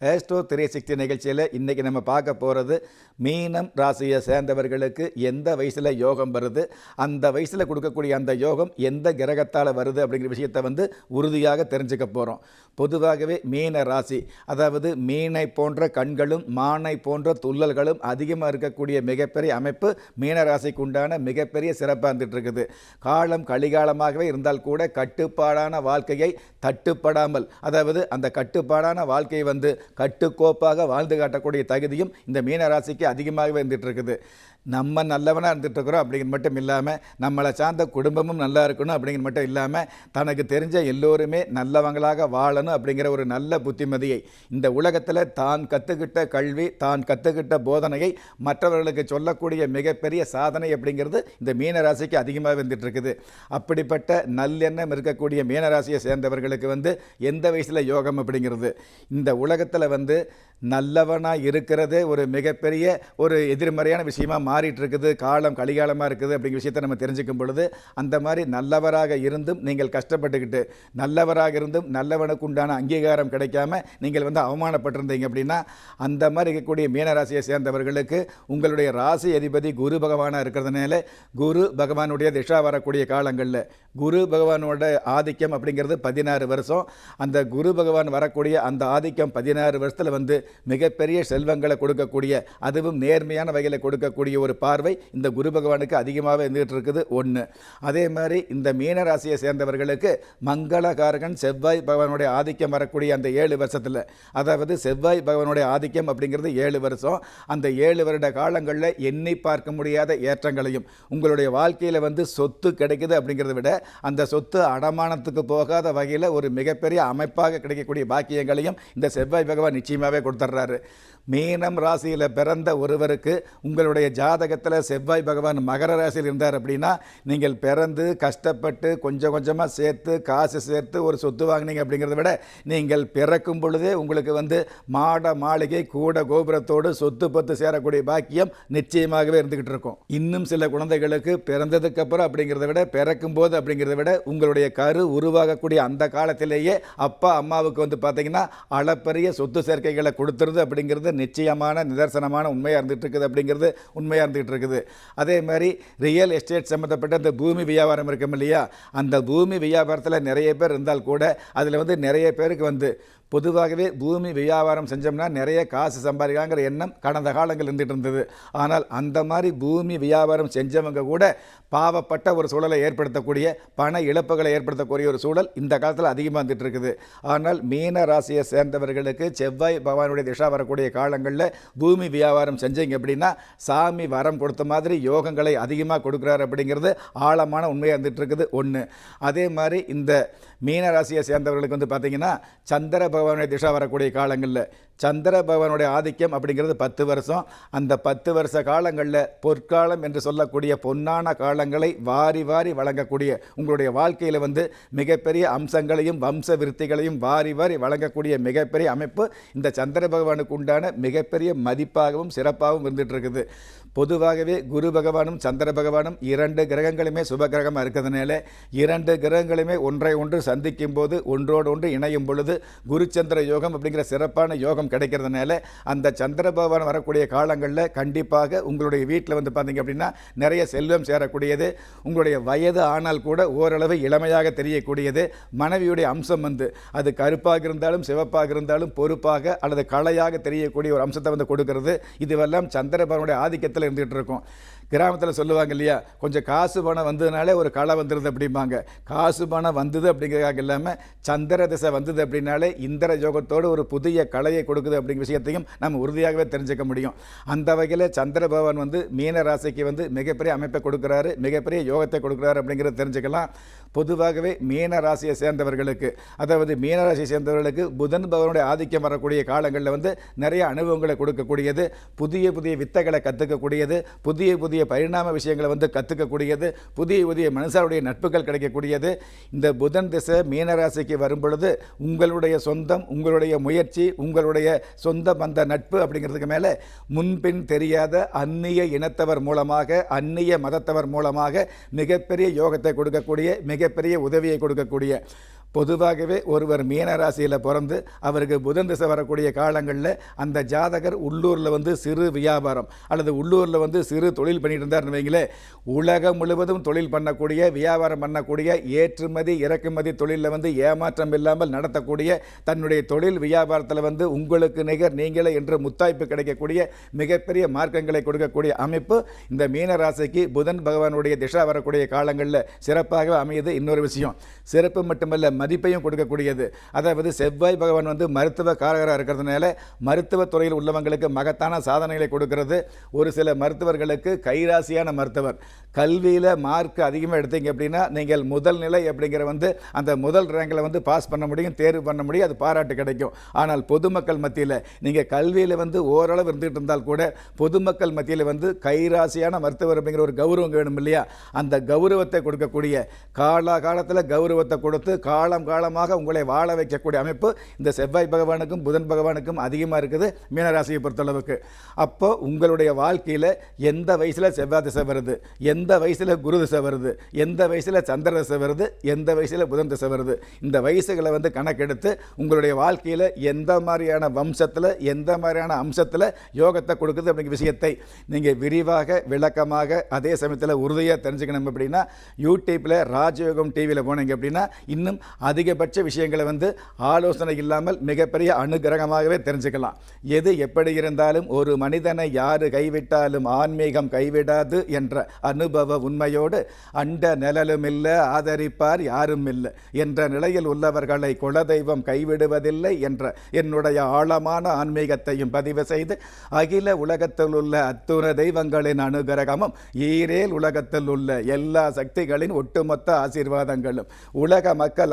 Astro three sixty நிகழ்ச்சியில் இன்றைக்கி நம்ம பார்க்க போகிறது மீனம் ராசியை சேர்ந்தவர்களுக்கு எந்த வயசில் யோகம் வருது அந்த வயசில் கொடுக்கக்கூடிய அந்த யோகம் எந்த கிரகத்தால் வருது அப்படிங்கிற விஷயத்தை வந்து உறுதியாக தெரிஞ்சுக்க போகிறோம் பொதுவாகவே மீன ராசி அதாவது மீனை போன்ற கண்களும் மானை போன்ற துள்ளல்களும் அதிகமாக இருக்கக்கூடிய மிகப்பெரிய அமைப்பு மீன ராசிக்கு உண்டான மிகப்பெரிய சிறப்பாக இருந்துட்டு இருக்குது காலம் கலிகாலமாகவே இருந்தால் கூட கட்டுப்பாடான வாழ்க்கையை தட்டுப்படாமல் அதாவது அந்த கட்டுப்பாடான வாழ்க்கையை வந்து கட்டுக்கோப்பாக வாழ்ந்து காட்டக்கூடிய தகுதியும் இந்த மீனராசிக்கு அதிகமாக அதிகமாகவே இருக்குது. நம்ம நல்லவனாக இருந்துகிட்ருக்குறோம் அப்படிங்கிற அப்படிங்கிறது மட்டும் இல்லாமல் நம்மளை சார்ந்த குடும்பமும் நல்லா இருக்கணும் அப்படிங்கிறது மட்டும் இல்லாமல் தனக்கு தெரிஞ்ச எல்லோருமே நல்லவங்களாக வாழணும் அப்படிங்கிற ஒரு நல்ல புத்திமதியை இந்த உலகத்தில் தான் கற்றுக்கிட்ட கல்வி தான் கற்றுக்கிட்ட போதனையை மற்றவர்களுக்கு சொல்லக்கூடிய மிகப்பெரிய சாதனை அப்படிங்கிறது இந்த மீனராசிக்கு அதிகமாக வந்துட்டுருக்குது. அப்படிப்பட்ட நல்லெண்ணம் இருக்கக்கூடிய மீனராசியை சேர்ந்தவர்களுக்கு வந்து எந்த வயசில் யோகம் அப்படிங்கிறது? இந்த உலகத்தில் வந்து நல்லவனாக இருக்கிறதே ஒரு மிகப்பெரிய ஒரு எதிர்மறையான விஷயமா மாறிட்டு இருக்குது காலம் கலிகாலமாக இருக்குது அப்படிங்கிற விஷயத்தை நம்ம தெரிஞ்சுக்கும் பொழுது அந்த மாதிரி நல்லவராக இருந்தும் நீங்கள் கஷ்டப்பட்டுக்கிட்டு நல்லவராக இருந்தும் நல்லவனுக்கு உண்டான அங்கீகாரம் கிடைக்காம நீங்கள் வந்து அவமானப்பட்டிருந்தீங்க அப்படின்னா அந்த மாதிரி இருக்கக்கூடிய மீனராசியை சேர்ந்தவர்களுக்கு உங்களுடைய ராசி அதிபதி குரு பகவானாக இருக்கிறதுனால குரு பகவானுடைய திஷா வரக்கூடிய காலங்களில் குரு பகவானோட ஆதிக்கம் அப்படிங்கிறது பதினாறு வருஷம். அந்த குரு பகவான் வரக்கூடிய அந்த ஆதிக்கம் பதினாறு வருஷத்தில் வந்து மிகப்பெரிய செல்வங்களை கொடுக்கக்கூடிய அதுவும் நேர்மையான வகையில் கொடுக்கக்கூடிய ஒரு பார்வை இந்த குரு பகவானுக்கு அதிகமாகவே இருந்துகிட்டு இருக்குது. ஒன்று அதே மாதிரி இந்த மீன ராசியை சேர்ந்தவர்களுக்கு மங்களகாரகன் செவ்வாய் பகவானுடைய ஆதிக்கம் வரக்கூடிய அந்த ஏழு வருஷத்தில். அதாவது செவ்வாய் பகவானுடைய ஆதிக்கம் அப்படிங்கிறது ஏழு வருஷம். அந்த ஏழு வருட காலங்களில் எண்ணி பார்க்க முடியாத ஏற்றங்களையும் உங்களுடைய வாழ்க்கையில் வந்து சொத்து கிடைக்குது அப்படிங்கிறத விட அந்த சொத்து அடமானத்துக்கு போகாத வகையில் ஒரு மிகப்பெரிய அமைப்பாக கிடைக்கக்கூடிய பாக்கியங்களையும் இந்த செவ்வாய் பகவான் நிச்சயமாகவே கொடுத்துட்றாரு மீனம் ராசியில் பிறந்த ஒருவருக்கு உங்களுடைய ஜாதகத்தில் செவ்வாய் பகவான் மகர ராசியில் இருந்தார் அப்படின்னா நீங்கள் பிறந்து கஷ்டப்பட்டு கொஞ்சம் கொஞ்சமாக சேர்த்து காசு சேர்த்து ஒரு சொத்து வாங்கினீங்க அப்படிங்கிறத விட நீங்கள் பிறக்கும் பொழுதே உங்களுக்கு வந்து மாட மாளிகை கூட கோபுரத்தோடு சொத்து பத்து சேரக்கூடிய பாக்கியம் நிச்சயமாகவே இருந்துக்கிட்டு இருக்கும். இன்னும் சில குழந்தைகளுக்கு பிறந்ததுக்கு அப்புறம் அப்படிங்கிறத விட பிறக்கும் போது அப்படிங்கிறத விட உங்களுடைய கரு உருவாகக்கூடிய அந்த காலத்திலேயே அப்பா அம்மாவுக்கு வந்து பார்த்தீங்கன்னா அளப்பரிய சொத்து சேர்க்கைகளை கொடுத்துருது அப்படிங்கிறது நிச்சயமான நிதர்சனமான உண்மையாக இருந்துகிட்டு இருக்குது அப்படிங்கிறது உண்மையாக இருந்துகிட்டு இருக்குது அதே மாதிரி ரியல் எஸ்டேட் சம்மந்தப்பட்ட இந்த பூமி வியாபாரம் இருக்கும் இல்லையா? அந்த பூமி வியாபாரத்தில் நிறைய பேர் இருந்தால் கூட அதில் வந்து நிறைய பேருக்கு வந்து பொதுவாகவே பூமி வியாபாரம் செஞ்சோம்னா நிறைய காசு சம்பாதிக்கலாங்கிற எண்ணம் கடந்த காலங்கள் இருந்துகிட்டு இருந்தது. ஆனால் அந்த மாதிரி பூமி வியாபாரம் செஞ்சவங்க கூட பாவப்பட்ட ஒரு சூழலை ஏற்படுத்தக்கூடிய பண இழப்புகளை ஏற்படுத்தக்கூடிய ஒரு சூழல் இந்த காலத்தில் அதிகமாக வந்துட்டு இருக்குது. ஆனால் மீன ராசியை சேர்ந்தவர்களுக்கு செவ்வாய் பகவானுடைய திசா வரக்கூடிய காலங்களில் பூமி வியாபாரம் செஞ்சீங்க அப்படின்னா சாமி வரம் கொடுத்த மாதிரி யோகங்களை அதிகமாக கொடுக்குறாரு அப்படிங்கிறது ஆழமான உண்மையாக இருந்துட்டு இருக்குது. ஒன்று அதே மாதிரி இந்த மீன ராசியை சேர்ந்தவர்களுக்கு வந்து பார்த்தீங்கன்னா சந்திர பகவானுடைய திசா வரக்கூடிய காலங்களில் சந்திர பகவானுடைய ஆதிக்கம் அப்படிங்கிறது பத்து வருஷம். அந்த பத்து வருஷ காலங்களில் பொற்காலம் என்று சொல்லக்கூடிய பொன்னான காலங்களை வாரி வாரி வழங்கக்கூடிய உங்களுடைய வாழ்க்கையில் வந்து மிகப்பெரிய அம்சங்களையும் வம்ச விருத்திகளையும் வாரி வாரி வழங்கக்கூடிய மிகப்பெரிய அமைப்பு இந்த சந்திர பகவானுக்கு உண்டான மிகப்பெரிய மதிப்பாகவும் சிறப்பாகவும் இருந்துட்டு இருக்குது பொதுவாகவே குரு பகவானும் சந்திர பகவானும் இரண்டு கிரகங்களுமே சுப கிரகமாக இருக்கிறதுனால இரண்டு கிரகங்களுமே ஒன்றை ஒன்று சந்திக்கும் போது ஒன்றோடு ஒன்று இணையும் பொழுது குரு குருச்சந்திர யோகம் அப்படிங்கிற சிறப்பான யோகம் கிடைக்கிறதுனால அந்த சந்திர பகவான் வரக்கூடிய காலங்களில் கண்டிப்பாக உங்களுடைய வீட்டில் வந்து பார்த்தீங்க அப்படின்னா நிறைய செல்வம் சேரக்கூடியது. உங்களுடைய வயது ஆனால் கூட ஓரளவு இளமையாக தெரியக்கூடியது. மனைவியுடைய அம்சம் வந்து அது கருப்பாக இருந்தாலும் சிவப்பாக இருந்தாலும் பொறுப்பாக அல்லது கலையாக தெரியக்கூடிய ஒரு அம்சத்தை வந்து கொடுக்கறது. இதுவெல்லாம் சந்திர பகவானுடைய ஆதிக்கத்தில் இருந்துகிட்டு இருக்கும். கிராமத்தில் சொல்லுவாங்க இல்லையா? கொஞ்சம் காசு பணம் வந்ததுனாலே ஒரு களை வந்துடுது அப்படிம்பாங்க. காசு பணம் வந்தது அப்படிங்கிறதாக இல்லாமல் சந்திர திசை வந்தது அப்படின்னாலே இந்திர யோகத்தோடு ஒரு புதிய கலையை கொடுக்குது அப்படிங்கிற விஷயத்தையும் நம்ம உறுதியாகவே தெரிஞ்சுக்க முடியும். அந்த வகையில் சந்திர பகவான் வந்து மீன ராசிக்கு வந்து மிகப்பெரிய அமைப்பை கொடுக்குறாரு மிகப்பெரிய யோகத்தை கொடுக்குறாரு அப்படிங்கிறத தெரிஞ்சுக்கலாம். பொதுவாகவே மீன ராசியை சேர்ந்தவர்களுக்கு அதாவது மீன ராசியை சேர்ந்தவர்களுக்கு புதன் பகவானுடைய ஆதிக்கம் வரக்கூடிய காலங்களில் வந்து நிறைய அனுபவங்களை கொடுக்கக்கூடியது புதிய புதிய வித்தைகளை கற்றுக்கக்கூடியது புதிய புதிய பரிணாம விஷயங்களை வந்து கற்றுக்கக்கூடியது புதிய புதிய மனுஷருடைய நட்புகள் கிடைக்கக்கூடியது. இந்த புதன் திசை மீனராசிக்கு வரும்பொழுது வரும் பொழுது உங்களுடைய சொந்தம் உங்களுடைய முயற்சி உங்களுடைய சொந்த பந்த நட்பு அப்படிங்கிறதுக்கு மேலே முன்பின் தெரியாத அந்நிய இனத்தவர் மூலமாக அந்நிய மதத்தவர் மூலமாக மிகப்பெரிய யோகத்தை கொடுக்கக்கூடிய மிகப்பெரிய உதவியை கொடுக்கக்கூடிய பொதுவாகவே ஒருவர் மீனராசியில் பிறந்து அவருக்கு புதன் திசை வரக்கூடிய காலங்களில் அந்த ஜாதகர் உள்ளூரில் வந்து சிறு வியாபாரம் அல்லது உள்ளூரில் வந்து சிறு தொழில் பண்ணிட்டு இருந்தார்னு வைங்களேன் உலகம் முழுவதும் தொழில் பண்ணக்கூடிய வியாபாரம் பண்ணக்கூடிய ஏற்றுமதி இறக்குமதி தொழிலில் வந்து ஏமாற்றம் இல்லாமல் நடத்தக்கூடிய தன்னுடைய தொழில் வியாபாரத்தில் வந்து உங்களுக்கு நிகர் நீங்களே என்று முத்தாய்ப்பு கிடைக்கக்கூடிய மிகப்பெரிய மார்க்கங்களை கொடுக்கக்கூடிய அமைப்பு இந்த மீனராசிக்கு புதன் பகவானுடைய திசா வரக்கூடிய காலங்களில் சிறப்பாக அமையுது. இன்னொரு விஷயம் சிறப்பு மட்டுமல்ல மதிப்பையும் கொடுக்கக்கூடியது. அதாவது செவ்வாய் பகவான் வந்து மருத்துவ காரகராக இருக்கிறதுனால மருத்துவ துறையில் உள்ளவங்களுக்கு மகத்தான சாதனைகளை கொடுக்கிறது. ஒரு சில மருத்துவர்களுக்கு கைராசியான மருத்துவர். கல்வியில் மார்க் அதிகமாக எடுத்தீங்க அப்படின்னா நீங்கள் முதல் நிலை அப்படிங்கிற வந்து அந்த முதல் ரேங்கில் வந்து பாஸ் பண்ண முடியும் தேர்வு பண்ண முடியும் அது பாராட்டு கிடைக்கும். ஆனால் பொதுமக்கள் மத்தியில் நீங்கள் கல்வியில் வந்து ஓரளவு இருந்துகிட்டு இருந்தால் கூட பொதுமக்கள் மத்தியில் வந்து கைராசியான மருத்துவர் அப்படிங்கிற ஒரு கௌரவம் வேணும் இல்லையா? அந்த கௌரவத்தை கொடுக்கக்கூடிய காலா காலத்தில் கௌரவத்தை கொடுத்து காலம் காலமாக உங்களை வாழ வைக்கக்கூடிய அமைப்பு இந்த செவ்வாய் பகவானுக்கும் புதன் பகவானுக்கும் அதிகமாக இருக்குது மீனராசியை பொறுத்தளவுக்கு. அப்போ உங்களுடைய வாழ்க்கையில் எந்த வயசில் செவ்வாய் திசை வருது? எந்த வயசில் குரு திசை வருது? எந்த வயசில் சந்திர திசை வருது? எந்த வயசில் புதன் திசை வருது? இந்த வயசுகளை வந்து கணக்கெடுத்து உங்களுடைய வாழ்க்கையில் எந்த மாதிரியான வம்சத்தில் எந்த மாதிரியான அம்சத்தில் யோகத்தை கொடுக்குது அப்படிங்கிற விஷயத்தை நீங்கள் விரிவாக விளக்கமாக அதே சமயத்தில் உறுதியாக தெரிஞ்சுக்கணும் அப்படின்னா யூடியூப்பில் ராஜயோகம் டிவியில் போனீங்க அப்படின்னா இன்னும் அதிகபட்ச விஷயங்களை வந்து ஆலோசனை இல்லாமல் மிகப்பெரிய அனுகிரகமாகவே தெரிஞ்சுக்கலாம். எது எப்படி இருந்தாலும் ஒரு மனிதனை யாரு கைவிட்டாலும் ஆன்மீகம் கைவிடாது என்ற அனுபவ உண்மையோடு அண்ட நிழலும் இல்லை ஆதரிப்பார் யாரும் இல்லை என்ற நிலையில் உள்ளவர்களை குலதெய்வம் கைவிடுவதில்லை என்ற என்னுடைய ஆழமான ஆன்மீகத்தையும் பதிவு செய்து அகில உலகத்தில் உள்ள அத்துண தெய்வங்களின் அனுகிரகமும் ஈரேல் உலகத்தில் உள்ள எல்லா சக்திகளின் ஒட்டுமொத்த ஆசீர்வாதங்களும். உலக மக்கள்